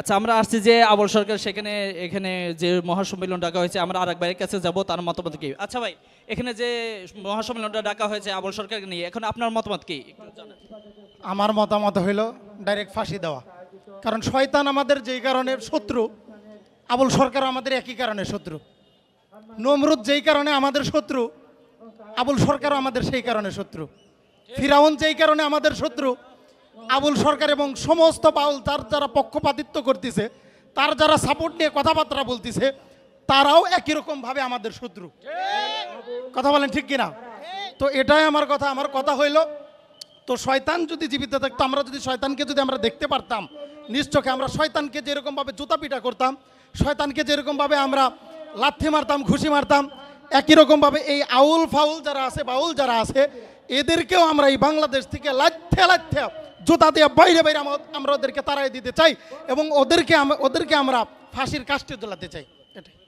আচ্ছা আমরা আসছি যে আবল সরকার, সেখানে, এখানে যে মহাসম্মেলন ডাকা হয়েছে, আমরা আরেক ভাইয়ের কাছে যাব, তার মতামত কি? আচ্ছা ভাই, এখানে যে মহাসম্মেলনটা ডাকা হয়েছে আবল সরকারকে নিয়ে, এখন আপনার মতামত কি? আমার মতামত হইল, ডাইরেক্ট ফাঁসি দেওয়া। কারণ শয়তান আমাদের যেই কারণে শত্রু, আবুল সরকার আমাদের একই কারণে শত্রু। নমরুদ যেই কারণে আমাদের শত্রু, আবুল সরকারও আমাদের সেই কারণে শত্রু। ফিরাউন যেই কারণে আমাদের শত্রু আবুল সরকার এবং সমস্ত বাউল তার যারা পক্ষপাতিত্ব করতেছে, তার যারা সাপোর্ট নিয়ে কথাবার্তা বলতেছে, তারাও একই রকম ভাবে আমাদের শত্রু। কথা বলেন ঠিক কিনা? তো এটাই আমার কথা। আমার কথা হইল, তো শয়তান যদি জীবিত থাকতো, আমরা যদি শয়তানকে যদি আমরা দেখতে পারতাম নিশ্চয়কে আমরা শয়তানকে যেরকমভাবে জুতা পিটা করতাম, শয়তানকে যেরকমভাবে আমরা লাথি মারতাম, ঘুষি মারতাম, একই রকমভাবে এই আউল ফাউল যারা আছে, বাউল যারা আছে, এদেরকেও আমরা এই বাংলাদেশ থেকে লাথে লাথে জুতা দিয়ে বাইরে বাইরে আমা- আমরা ওদেরকে তাড়াই দিতে চাই এবং ওদেরকে ওদেরকে আমরা ফাঁসির কাজটি দোলাতে চাই। এটাই।